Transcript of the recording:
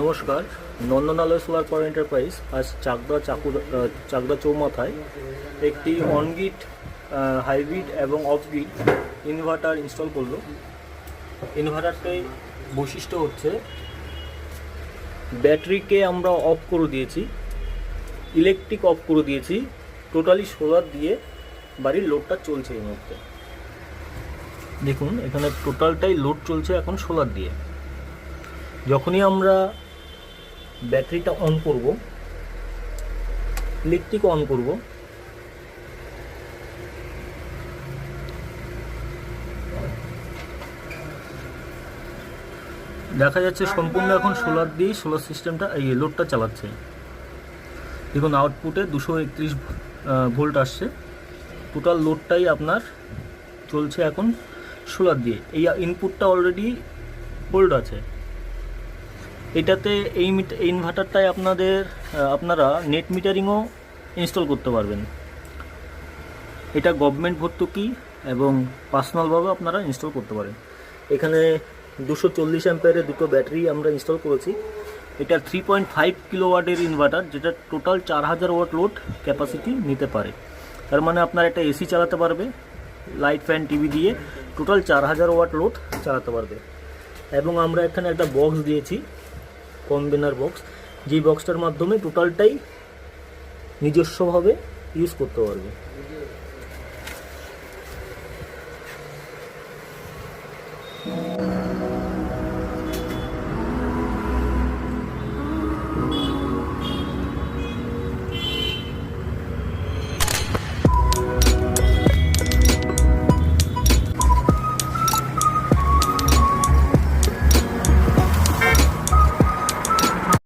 নমস্কার নন্দনালয় solar power enterprise আজ চাকদা চাকুর চাকদা চৌমাথায় একটি অনগিট হাইব্রিড এবং অফগিট ইনভার্টার ইনস্টল করল। ইনভার্টারটাই বৈশিষ্ট্য হচ্ছে, ব্যাটারিকে আমরা অফ করে দিয়েছি ইলেকট্রিক অফ করে দিয়েছি টোটালি সোলার দিয়ে বাড়ির লোডটা চলছে এই মুহূর্তে। দেখুন, এখানে টোটালটাই লোড চলছে এখন সোলার দিয়ে। যখনই আমরা ব্যাটারিটা অন করব ইলেকট্রিক অন করব, দেখা যাচ্ছে সম্পূর্ণ এখন সোলার দিয়ে সোলার সিস্টেমটা এই লোডটা চালাচ্ছে। দেখুন আউটপুটে দুশো একত্রিশ ভোল্ট আসছে। টোটাল লোডটাই আপনার চলছে এখন সোলার দিয়ে। এই ইনপুটটা অলরেডি হোল্ড আছে। এটাতে এই ইনভার্টারটায় আপনাদের আপনারা নেট মিটারিংও ইনস্টল করতে পারবেন। এটা গভর্নমেন্ট ভর্তুকি এবং পার্সোনালভাবে আপনারা ইনস্টল করতে পারেন। এখানে দুশো চল্লিশ অ্যাম্পেয়ারের দুটো ব্যাটারি আমরা ইনস্টল করেছি। এটা থ্রি পয়েন্ট ফাইভ কিলো ওয়াটের ইনভার্টার যেটা টোটাল চার হাজার ওয়াট লোড ক্যাপাসিটি নিতে পারে। তার মানে আপনার একটা এসি চালাতে পারবে লাইট ফ্যান টিভি দিয়ে টোটাল চার হাজার ওয়াট লোড চালাতে পারবে। এবং আমরা এখানে একটা বক্স দিয়েছি। কনভেনার বক্স যেই বক্সটার মাধ্যমে টোটালটাই নিজস্বভাবে ইউজ করতে পারবে।